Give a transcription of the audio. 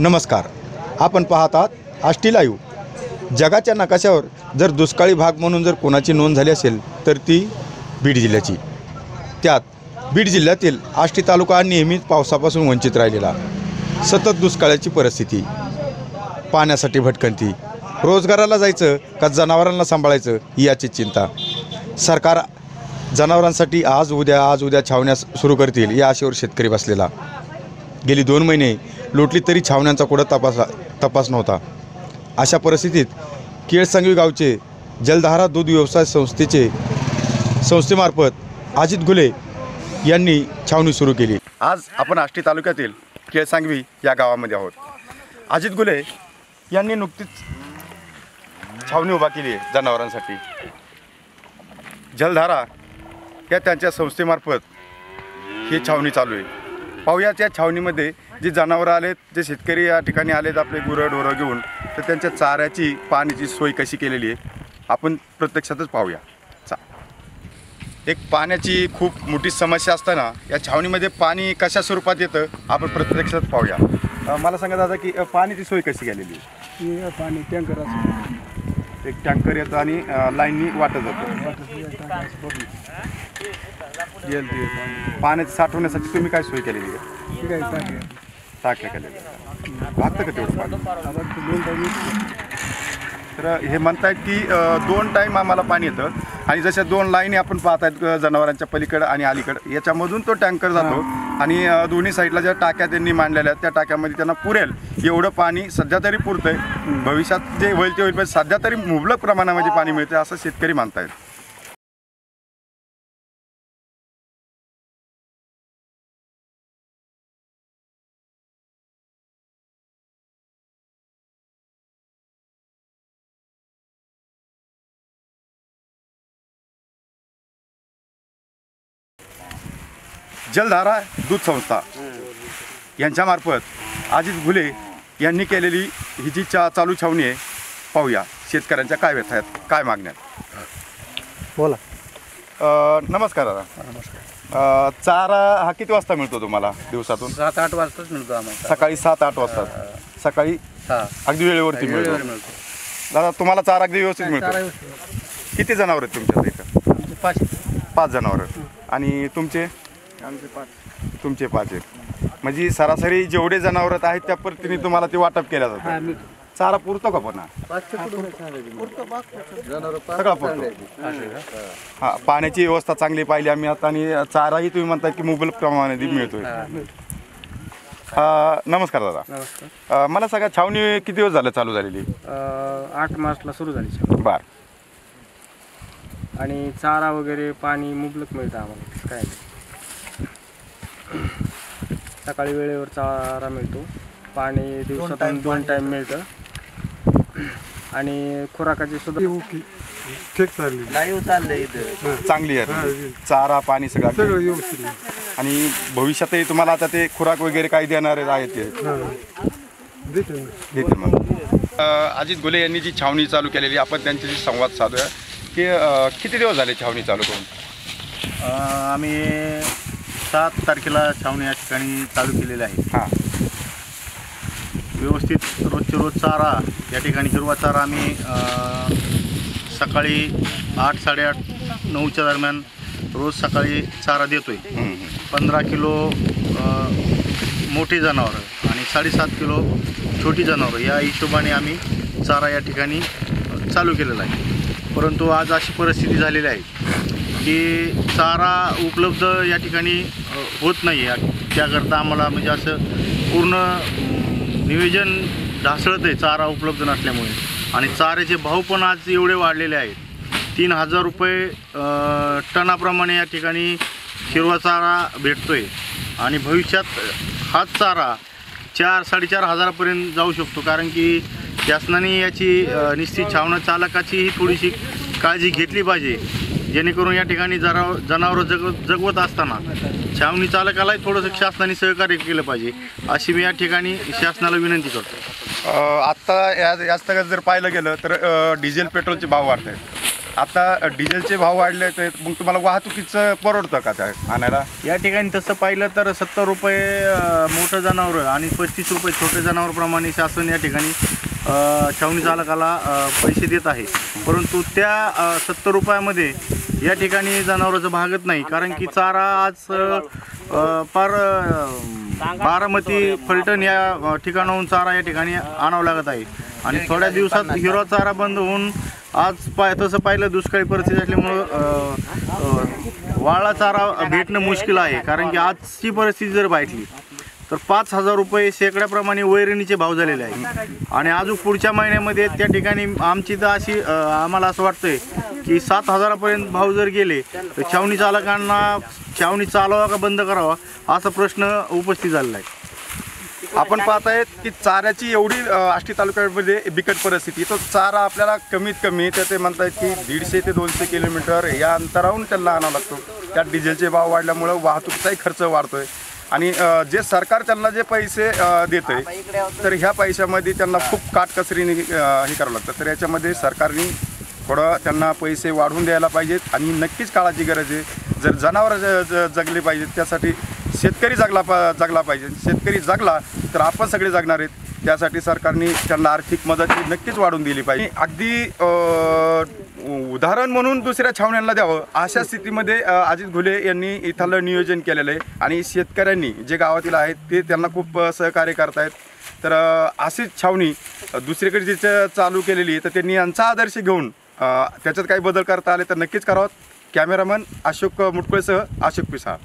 नमस्कार. आपण पाहतात आष्टी लाईव्ह. जगाच्या नकाशावर जर दुष्काळी भाग म्हणून जर कोणाची नोंद झाली असेल तर ती बीड जिल्ह्याची. त्यात बीड जिल्ह्यातील आष्टी तालुका हा नेहमीच पावसापासून वंचित राहिलेला. सतत दुष्काळाची परिस्थिती. पाण्यासाठी भटकंती. रोजगाराला जायचं का जनावरांना सांभाळायचं याची चिंता. सरकार जनावरांसाठी आज उद्या आज उद्या छावण्या सुरू करतील या आशेवर शेतकरी बसलेला. गेली दोन महिने लोटली तरी छावण्यांचा कुठं तपासला तपास नव्हता. अशा परिस्थितीत केळसांगवी गावचे जलधारा दूध व्यवसाय संस्थेचे संस्थेमार्फत अजित घुले यांनी छावणी सुरू केली. आज आपण आष्टी तालुक्यातील केळसांगवी या गावामध्ये आहोत. अजित घुले यांनी नुकतीच छावणी उभा केली आहे जनावरांसाठी. जलधारा या त्यांच्या संस्थेमार्फत ही छावणी चालू आहे. पाहूया. त्या छावणीमध्ये जे जनावरं आलेत जे शेतकरी या ठिकाणी आलेत आपले गुरं ढोरं घेऊन तर त्यांच्या चाऱ्याची पाण्याची सोय कशी केलेली आहे? आपण प्रत्यक्षातच पाहूया. चा. एक पाण्याची खूप मोठी समस्या असताना या छावणीमध्ये पाणी कशा स्वरूपात येतं आपण प्रत्यक्षात पाहूया. अ, मला सांगा दादा की अ, पाण्याची सोय कशी केलेली आहे? हे पाणी टँकर असं एक टँकर येतं आणि लाईननी वाटत जातं. वाटत येईल ते पाण्याची साठवण्यासाठी तुम्ही काय सोय केलेली आहे? ठीक आहे टाके टाक्या भागतं का तेवढं पाणी? आता ते दोन तर हे म्हणतायत की अ, दोन टाईम आम्हाला पाणी येतं. आणि जशा दोन लाईनी आपण पाहतायत अ, जनावरांच्या पलीकडं आणि अलीकडं याच्यामधून तो टँकर जातो. आणि अ, दोन्ही साईडला ज्या टाक्या त्यांनी मांडलेल्या आहेत त्या टाक्यामध्ये त्यांना पुरेल. एवढं पाणी सध्या तरी पुरतंय. भविष्यात जे होईल ते होईल पण सध्या तरी मुबलक प्रमाणामध्ये पाणी मिळते असं शेतकरी मानतायत जलधारा दूध संस्था यांच्यामार्फत अजित घुले यांनी केलेली ही जी चा चालू छावणी आहे पाहूया. शेतकऱ्यांच्या काय व्यथा आहेत काय मागण्या बोला. नमस्कार दादा. नमस्कार. चारा हा किती वाजता मिळतो तुम्हाला दिवसातून? सात आठ वाजताच मिळतो आम्हाला सकाळी सात आठ वाजता. सकाळी हा. अगदी वेळेवरती वेळेवर मिळतो. दादा तुम्हाला चारा अगदी व्यवस्थित मिळतो. किती जनावर आहेत तुमच्या इथं? पाचशे पाच जनावर. आणि तुमचे? आमचे पाच. तुमचे पाच आहेत. म्हणजे सरासरी जेवढे जनावर आहेत त्या पद्धतीने तुम्हाला ते वाटप केलं हा जातं चारा पुरतो का कुठून सगळा पुरतो. हा. पाण्याची व्यवस्था चांगली पाहिली आम्ही आता आणि चाराही तुम्ही म्हणता की मुबलक प्रमाणात मिळतोय. अ, नमस्कार दादा. नमस्कार. अ, मला सांगा छावणी किती दिवस झालं चालू झालेली? अं, आठ मार्चला सुरू झाली शाळा. बर. आणि चारा वगैरे पाणी मुबलक मिळतं आम्हाला. काय? नाही. सकाळी वेळेवर चारा मिळतो. पाणी दिवसातून दोन टाईम मिळतं. आणि खुराकाची सुद्धा ओके ठीक चालली. लाईव्ह चाललंय इथं. चांगली आहे. चारा पाणी सगळं सगळं व्यवस्थित आहे. आणि भविष्यातही तुम्हाला आता ते खुराक वगैरे काही देणारे आहेत ते. हा. देते ना. देतील मग. अजित गुले यांनी जी छावणी चालू केलेली आपण त्यांच्याशी संवाद साधूया. की अ, किती दिवस झाले छावणी चालू करून? अ, आम्ही सात तारखेला छावणी या ठिकाणी चालू केलेलं आहे. हां. व्यवस्थित रोजचे रोज चारा या ठिकाणी हिरवा चारा आम्ही सकाळी आठ साडेआठ नऊच्या दरम्यान रोज सकाळी चारा देतोय. पंधरा किलो मोठी जनावरं आणि साडेसात किलो छोटी जनावरं या हिशोबाने आम्ही चारा या ठिकाणी चालू केलेला आहे. परंतु आज अशी परिस्थिती झालेली आहे की चारा उपलब्ध या ठिकाणी होत नाही आहे. त्याकरता आम्हाला म्हणजे असं पूर्ण नियोजन ढासळत आहे चारा उपलब्ध नसल्यामुळे. आणि चाऱ्याचे भाव पण आज एवढे वाढलेले आहेत. तीन हजार रुपये टनाप्रमाणे या ठिकाणी हिरवा चारा भेटतो आहे आणि भविष्यात हाच चारा चार साडेचार हजारापर्यंत जाऊ शकतो. कारण की शासनाने याची निश्चित छावणा चालकाचीही थोडीशी काळजी घेतली पाहिजे. जेणेकरून या ठिकाणी जरा जनावरं जग जगवत असताना छावणी चालकालाही थोडंसं शासनाने सहकार्य केलं पाहिजे अशी मी या ठिकाणी शासनाला विनंती करतो. आत्ता या यास्तगत जर पाहिलं गेलं तर डिझेल पेट्रोलचे भाव वाढत आहेत आता डिझेलचे भाव वाढले तर मग तुम्हाला वाहतुकीचं परवडतं का त्या आणायला? या ठिकाणी तसं पाहिलं तर सत्तर रुपये मोठं जनावर आणि पस्तीस रुपये छोटे जनावरप्रमाणे शासन या ठिकाणी छावणी चालकाला पैसे देत आहे. परंतु त्या सत्तर रुपयामध्ये या ठिकाणी जनावराचं भागत नाही. कारण की चारा आज फार बारामती फलटण या ठिकाणाहून चारा या ठिकाणी आणावं लागत आहे. आणि थोड्या दिवसात हिरवा चारा बंद होऊन आज पाय तसं पाहिलं दुष्काळी परिस्थिती असल्यामुळं वाळा चारा भेटणं मुश्किल आहे. कारण की आजची परिस्थिती जर पाहिली तर पाच हजार रुपये शेकड्याप्रमाणे वैरणीचे भाव झालेले आहे. आणि अजून पुढच्या महिन्यामध्ये त्या ठिकाणी आमची तर अशी आम्हाला असं वाटतंय की सात हजारापर्यंत भाव जर गेले तर छावणी चालकांना छावणी चालवा का बंद करावा असा प्रश्न उपस्थित झालेला आहे. आपण पाहत आहेत की चाऱ्याची एवढी आष्टी तालुक्यामध्ये बिकट परिस्थिती. तो चारा आपल्याला कमीत कमी तर ते म्हणतायत की दीडशे ते दोनशे किलोमीटर या अंतराहून त्यांना आणावा लागतो. त्यात डिझेलचे भाव वाढल्यामुळं वाहतुकीचाही खर्च वाढतोय. आणि जे सरकार त्यांना जे पैसे अ, देतंय तर ह्या पैशामध्ये त्यांना खूप काटकसरीने हे करावं लागतं. तर याच्यामध्ये सरकारने थोडं त्यांना पैसे वाढवून द्यायला पाहिजेत आणि नक्कीच काळाची गरज आहे. जर जनावरं जगली पाहिजेत त्यासाठी शेतकरी जगला पा जगला पाहिजे. शेतकरी जगला तर आपण सगळे जगणार आहेत. त्यासाठी सरकारने त्यांना आर्थिक मदत नक्कीच वाढवून दिली पाहिजे. अगदी उदाहरण म्हणून दुसऱ्या छावण्यांना द्यावं. अशा स्थितीमध्ये अजित घुले यांनी इथलं नियोजन केलेलं आहे. आणि शेतकऱ्यांनी जे गावातील आहेत ते त्यांना खूप सहकार्य करतायत. तर अशीच छावणी दुसरीकडे जी चालू केलेली आहे तर त्यांनी यांचा आदर्श घेऊन त्याच्यात काही बदल करता आले तर नक्कीच करावं. कॅमेरामन अशोक मुटकुळेसह अशोक पिसाळ.